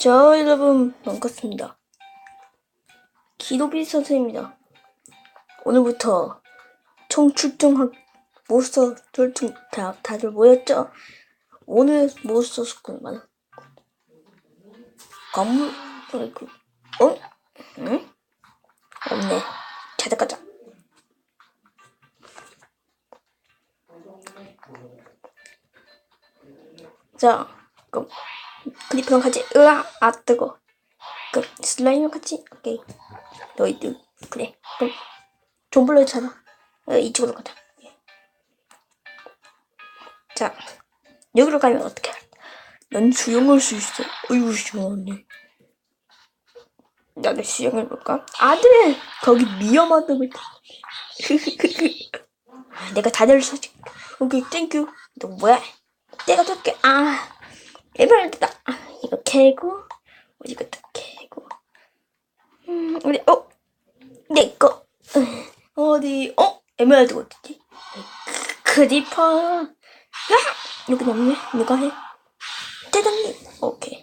자, 여러분, 반갑습니다. 기도비 선생입니다. 오늘부터 총 출동한 몬스터 출동, 다, 다들 모였죠? 오늘 몬스터 스쿨 만. 건물, 아이고, 어? 응? 없네. 찾아가자. 자, 그럼 크리퍼랑 같이 으아 아 뜨거 그 슬라임이랑 같이? 오케이. 너희들 그래. 그럼 존블러 찾아 어, 이쪽으로 가자 자 여기로 가면 어떻게 난 수영할 수 있어. 어이구 시원하네. 나도 수영해볼까? 아들! 거기 위험하다고 내가 다리를 서지 오케이 땡큐 너 뭐야? 내가 줄게. 아 에메랄드다. 아, 이거 캐고, 이것도 캐고. 음, 우리, 어? 내 거. 어디, 어? 에메랄드 어디지? 크리퍼. 야! 여기 없네. 누가 해? 짜장님. 오케이.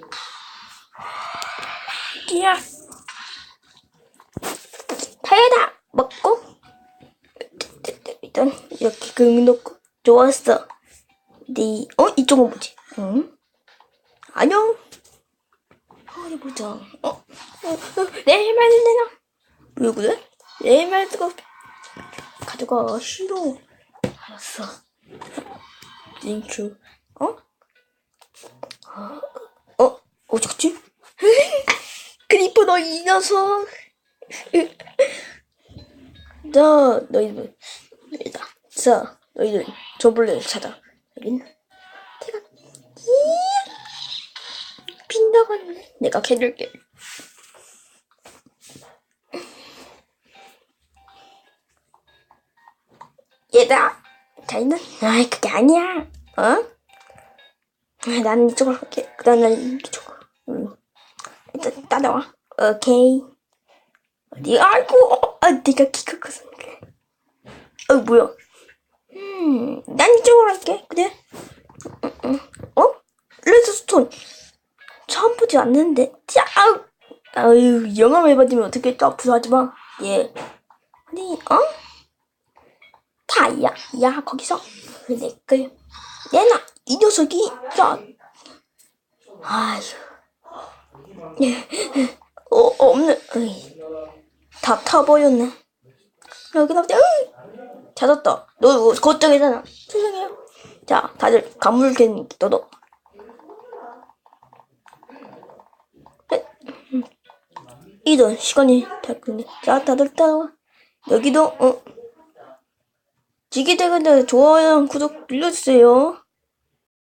야! 다이다! 먹고. 일단, 이렇게 긁 놓고. 좋았어. 네, 어? 이쪽은 뭐지? 응? 안녕. 어디 보자. 어? 어, 어내 말을 내놔. 왜 그래? 내 말도 가져가. 싫어. 알았어. 땡큐. 어? 어? 어? 어디 갔지? 크리퍼 너 이 녀석. 자, 너희들. 자, 너희들 저블레를 찾아. 여기 빈다고는 내가 캐줄게. 얘들아, 자기는 아이 그게 아니야. 어? 아, 난 이쪽으로 갈게. 그다음 난 이쪽으로. 응. 일단 따라와. 오케이. 어디? 아이고, 아 내가 키가 커서. 어 뭐야? 음, 난 이쪽으로 할게. 그래? 응, 응. 어? 레드스톤. 처음 보지 않는데. 자, 아우, 아유, 영암을 받으면 어떻게 또 아프다 하지 마. 예. 아니, 어? 다이야, 야, 거기서. 내 걸. 내놔, 이 녀석이. 야. 아휴. 예. 어, 없네. 어이. 다 타버렸네. 여기 나보자. 으이. 찾았다. 너 이거 걱정이잖아. 죄송해요. 자, 다들 간물개님, 너도. 이런 시간이 됐군요. 자, 다들 따라와. 여기도, 어. 지기대근데 좋아요랑 구독 눌러주세요.